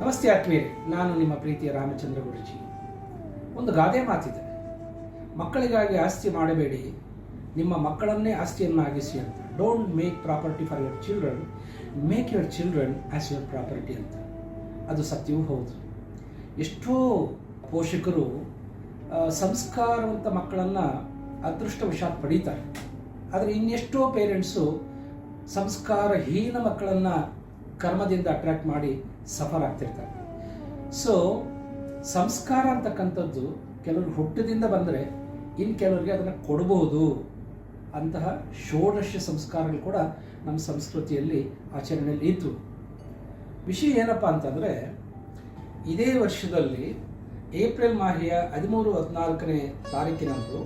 ನಮಸ್ತೆ ಆತ್ಮೀಯರೇ, ನಾನು ನಿಮ್ಮ ಪ್ರೀತಿಯ ರಾಮಚಂದ್ರ ಗುರುಜಿ ಒಂದು ಗಾದೆ ಮಾತಿದೆ. ಮಕ್ಕಳಿಗಾಗಿ ಆಸ್ತಿ ಮಾಡಬೇಡಿ. ನಿಮ್ಮ ಮಕ್ಕಳನ್ನೇ ಆಸ್ತಿಯನ್ನಾಗಿಸಿ ಅಂತ. Don't make property for your children make your children as your property ಅಂತ. ಅದು ಸತ್ಯವೂ ಹೌದು. ಎಷ್ಟೋ ಪೋಷಕರು ಸಂಸ್ಕಾರವಂತ ಮಕ್ಕಳನ್ನು ಅದೃಷ್ಟವಶಾತ್ ಪಡೀತಾರೆ. ಆದರೆ ಇನ್ನೆಷ್ಟೋ ಪೇರೆಂಟ್ಸು ಸಂಸ್ಕಾರಹೀನ ಮಕ್ಕಳನ್ನು ಕರ್ಮದಿಂದ ಅಟ್ರಾಕ್ಟ್ ಮಾಡಿ ಸಫರ್ ಆಗ್ತಿರ್ತಾರೆ. ಸೊ ಸಂಸ್ಕಾರ ಅಂತಕ್ಕಂಥದ್ದು ಕೆಲವರು ಹುಟ್ಟದಿಂದ ಬಂದರೆ ಇನ್ನು ಕೆಲವರಿಗೆ ಅದನ್ನು ಕೊಡಬಹುದು ಅಂತಹ ಷೋಡಶ ಸಂಸ್ಕಾರಗಳು ಕೂಡ ನಮ್ಮ ಸಂಸ್ಕೃತಿಯಲ್ಲಿ ಆಚರಣೆಯಲ್ಲಿ ಇತ್ತು ವಿಷಯ ಏನಪ್ಪ ಅಂತಂದರೆ, ಇದೇ ವರ್ಷದಲ್ಲಿ ಏಪ್ರಿಲ್ ಮಾಹೆಯ ಹದಿಮೂರು ಹದಿನಾಲ್ಕನೇ ತಾರೀಕಿನಂದು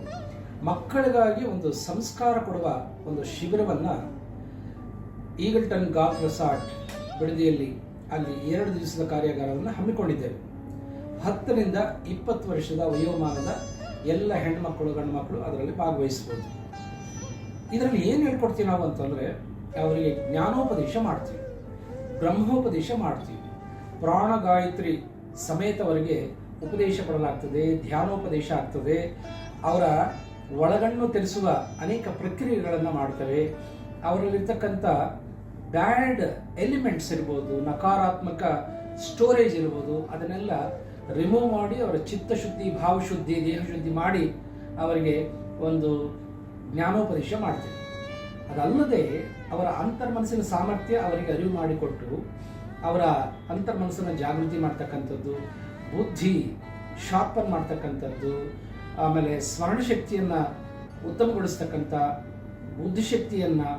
ಮಕ್ಕಳಿಗಾಗಿ ಒಂದು ಸಂಸ್ಕಾರ ಕೊಡುವ ಒಂದು ಶಿಬಿರವನ್ನು ಈಗಲ್ಟನ್ ಗಾಫ್ ರೆಸಾರ್ಟ್ ಬಿಡದಿಯಲ್ಲಿ ಅಲ್ಲಿ ಎರಡು ದಿವಸದ ಕಾರ್ಯಾಗಾರವನ್ನು ಹಮ್ಮಿಕೊಂಡಿದ್ದೇವೆ. ಹತ್ತರಿಂದ ಇಪ್ಪತ್ತು ವರ್ಷದ ವಯೋಮಾನದ ಎಲ್ಲ ಹೆಣ್ಮಕ್ಕಳು ಗಂಡು ಮಕ್ಕಳು ಅದರಲ್ಲಿ ಭಾಗವಹಿಸ್ಬೋದು ಇದರಲ್ಲಿ ಏನು ಹೇಳ್ಕೊಡ್ತೀವಿ ನಾವು ಅಂತಂದರೆ, ಅವರಿಗೆ ಜ್ಞಾನೋಪದೇಶ ಮಾಡ್ತೀವಿ, ಬ್ರಹ್ಮೋಪದೇಶ ಮಾಡ್ತೀವಿ. ಪ್ರಾಣ ಗಾಯತ್ರಿ ಸಮೇತವರಿಗೆ ಉಪದೇಶ ಕೊಡಲಾಗ್ತದೆ, ಧ್ಯಾನೋಪದೇಶ ಆಗ್ತದೆ. ಅವರ ಒಳಗಣ್ಣು ತಿಳಿಸುವ ಅನೇಕ ಪ್ರಕ್ರಿಯೆಗಳನ್ನು ಮಾಡ್ತವೆ. ಅವರಲ್ಲಿರ್ತಕ್ಕಂಥ ಬ್ಯಾಡ್ ಎಲಿಮೆಂಟ್ಸ್ ಇರ್ಬೋದು, ನಕಾರಾತ್ಮಕ ಸ್ಟೋರೇಜ್ ಇರ್ಬೋದು, ಅದನ್ನೆಲ್ಲ ರಿಮೂವ್ ಮಾಡಿ ಅವರ ಚಿತ್ತಶುದ್ಧಿ, ಭಾವಶುದ್ಧಿ, ದೇಹಶುದ್ಧಿ ಮಾಡಿ ಅವರಿಗೆ ಒಂದು ಜ್ಞಾನೋಪದೇಶ ಮಾಡ್ತೇವೆ. ಅದಲ್ಲದೆ ಅವರ ಅಂತರ್ಮನಸ್ಸಿನ ಸಾಮರ್ಥ್ಯ ಅವರಿಗೆ ಅರಿವು ಮಾಡಿಕೊಟ್ಟು ಅವರ ಅಂತರ್ಮನಸ್ಸನ್ನು ಜಾಗೃತಿ ಮಾಡ್ತಕ್ಕಂಥದ್ದು, ಬುದ್ಧಿ ಶಾರ್ಪನ್ ಮಾಡ್ತಕ್ಕಂಥದ್ದು ಆಮೇಲೆ ಸ್ಮರಣಶಕ್ತಿಯನ್ನು ಉತ್ತಮಗೊಳಿಸ್ತಕ್ಕಂಥ ಬುದ್ಧಿಶಕ್ತಿಯನ್ನು,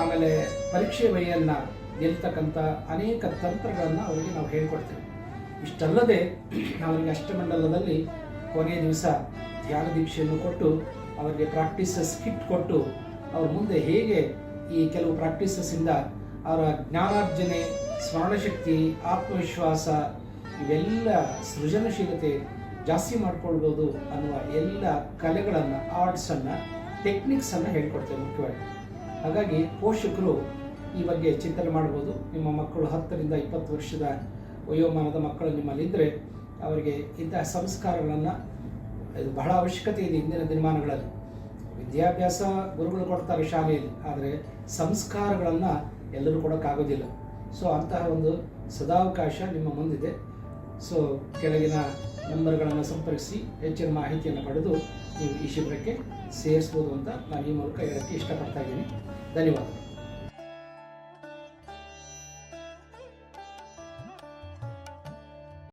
ಆಮೇಲೆ ಪರೀಕ್ಷೆ ವಯನ್ನು ಗೆಲ್ತಕ್ಕಂಥ ಅನೇಕ ತಂತ್ರಗಳನ್ನು ಅವರಿಗೆ ನಾವು ಹೇಳ್ಕೊಡ್ತೇವೆ. ಇಷ್ಟಲ್ಲದೆ ಅವರಿಗೆ ಅಷ್ಟಮಂಡಲದಲ್ಲಿ ಕೊನೆಯ ದಿವಸ ಧ್ಯಾನ ದೀಕ್ಷೆಯನ್ನು ಕೊಟ್ಟು ಅವರಿಗೆ ಪ್ರಾಕ್ಟೀಸಸ್ ಕಿಟ್ ಕೊಟ್ಟು ಅವ್ರ ಮುಂದೆ ಹೇಗೆ ಈ ಕೆಲವು ಪ್ರಾಕ್ಟೀಸಸ್ಸಿಂದ ಅವರ ಜ್ಞಾನಾರ್ಜನೆ, ಸ್ಮರಣಶಕ್ತಿ, ಆತ್ಮವಿಶ್ವಾಸ ಇವೆಲ್ಲ ಸೃಜನಶೀಲತೆ ಜಾಸ್ತಿ ಮಾಡ್ಕೊಳ್ಬೋದು ಅನ್ನುವ ಎಲ್ಲ ಕಲೆಗಳನ್ನು ಆರ್ಟ್ಸನ್ನು ಟೆಕ್ನಿಕ್ಸನ್ನು ಹೇಳ್ಕೊಡ್ತೇವೆ ಮುಖ್ಯವಾಗಿ. ಹಾಗಾಗಿ ಪೋಷಕರು ಈ ಬಗ್ಗೆ ಚಿಂತನೆ ಮಾಡ್ಬೋದು. ನಿಮ್ಮ ಮಕ್ಕಳು ಹತ್ತರಿಂದ ಇಪ್ಪತ್ತು ವರ್ಷದ ವಯೋಮಾನದ ಮಕ್ಕಳು ನಿಮ್ಮಲ್ಲಿದ್ದರೆ ಅವರಿಗೆ ಇಂತಹ ಸಂಸ್ಕಾರಗಳನ್ನು, ಇದು ಬಹಳ ಅವಶ್ಯಕತೆ ಇದೆ ಇಂದಿನ ದಿನಮಾನಗಳಲ್ಲಿ. ವಿದ್ಯಾಭ್ಯಾಸ ಗುರುಗಳು ಕೊಡ್ತಾರೆ ಶಾಲೆಯಲ್ಲಿ, ಆದರೆ ಸಂಸ್ಕಾರಗಳನ್ನು ಎಲ್ಲರೂ ಕೊಡೋಕ್ಕಾಗೋದಿಲ್ಲ. ಸೊ ಅಂತಹ ಒಂದು ಸದಾವಕಾಶ ನಿಮ್ಮ ಮುಂದಿದೆ. ಸೊ ಕೆಳಗಿನ ನಂಬರ್ಗಳನ್ನು ಸಂಪರ್ಕಿಸಿ ಹೆಚ್ಚಿನ ಮಾಹಿತಿಯನ್ನು ಪಡೆದು ನೀವು ಈ ಶಿಬಿರಕ್ಕೆ ಸೇರಿಸ್ಬೋದು ಅಂತ ನಾನು ಈ ಮೂಲಕ ಹೇಳೋಕ್ಕೆ ಇಷ್ಟಪಡ್ತಾ ಇದ್ದೀನಿ. ಧನ್ಯವಾದ